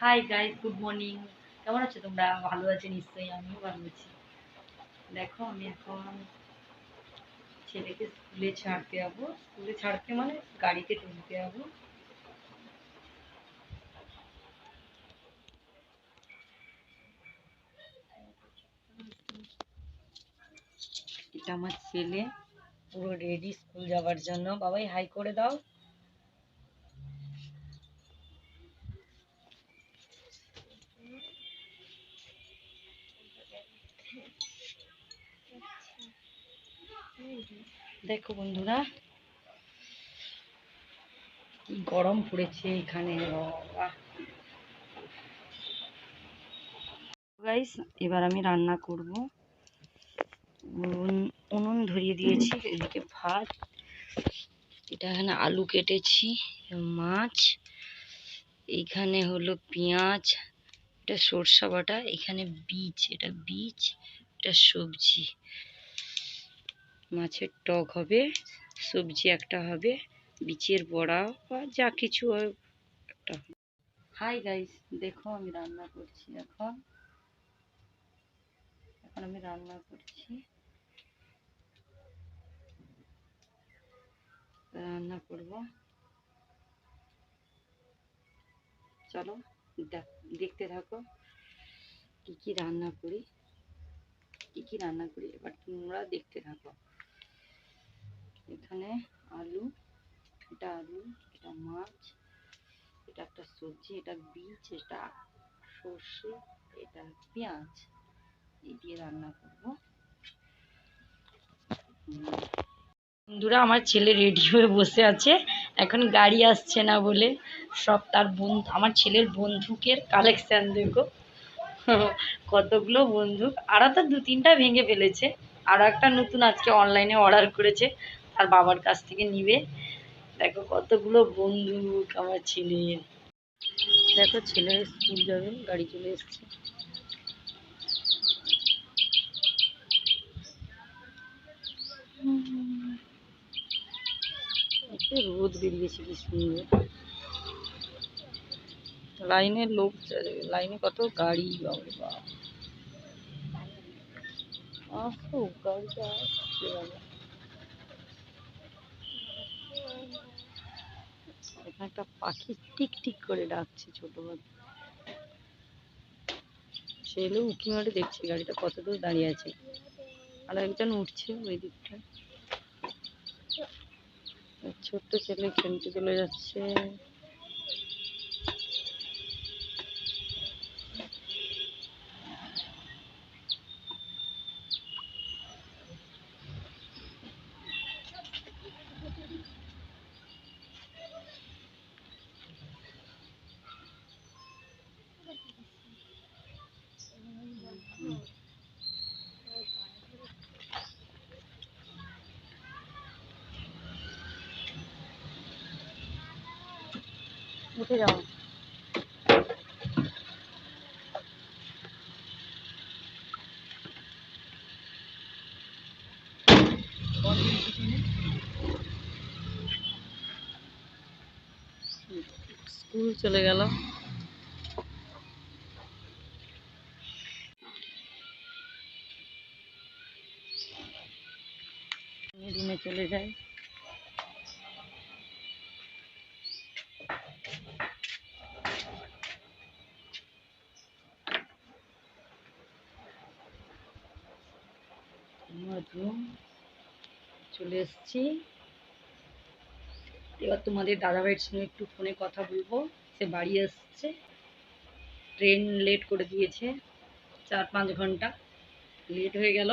Hi guys good morning কেমন আছো তোমরা? ভালো আছে? নিশ্চয়ই আমিও ভালো আছি। দেখো, আমি এখন ছেলেকে স্কুলে ছাড়তে যাব। স্কুলে ছাড়তে মানে গাড়িতে তুলতে যাব। এটা আমার ছেলে। পুরো রেডি স্কুল যাওয়ার জন্য। বাবাই হাই করে দাও। দেখো বন্ধুরা, কি গরম পড়েছে এখানে। গাইস এবার আমি রান্না করব। উনুন ধরিয়ে দিয়েছি, এদিকে ভাত। এটা এখানে আলু কেটেছি, মাছ। এইখানে হলো পেঁয়াজ এটা সরষা বাটা, এখানে বীজ, এটা বীজ, এটা সবজি। মাছের টক হবে, সবজি একটা হবে বিচের বড়া বা যা কিছু একটা হাই গাইস দেখো আমি রান্না করছি এখন। এখন আমি রান্না করছি। রান্না করব। চলো। দেখতে থাকো। কি কি রান্না করি, কি কি রান্না করি, এবার তোমরা দেখতে থাকো। এখানে আলু, এটা আলু, এটা মাছ, এটা একটা সবজি, এটা বীজ, এটা সর্ষে, এটা পেঁয়াজ, এই দিয়ে রান্না করব। বন্ধুরা, আমার ছেলে রেডি হয়ে বসে আছে। এখন গাড়ি আসছে না বলে সব তার বন্ধু আমার ছেলের বন্দুকের কালেকশান দেখো। কতগুলো বন্দুক। আরও তো দু তিনটা ভেঙে ফেলেছে। আরও একটা নতুন আজকে অনলাইনে অর্ডার করেছে। তার বাবার কাছ থেকে নিবে। দেখো কতগুলো বন্দুক আমার ছেলের। দেখো ছেলে স্কুল যাবে, গাড়ি চলে এসছে। রোদ বেরিয়েছে কি সুন্দর। লাইনে লোক লাইনে কত গাড়ি বাবারে গাড়িটা আসছে বাবা। এখানে একটা পাখি টিক টিক করে ডাকছে ছোট বাচ্চা ছেলে উঁকি মারে দেখছে গাড়িটা কত দূর দাঁড়িয়ে আছে। আর একজন উঠছে ওই দিকটা আর ছোট্ট ছেলে খেলতে চলে যাচ্ছে। উঠে যাও স্কুল চলে গেল রুমে চলে যায় রুম চলে এসেছি। এবার তোমাদের দাদাভাইয়ের সঙ্গে একটু ফোনে কথা বলব। সে বাড়ি আসছে ট্রেন লেট করে দিয়েছে। চার পাঁচ ঘণ্টা। লেট হয়ে গেল।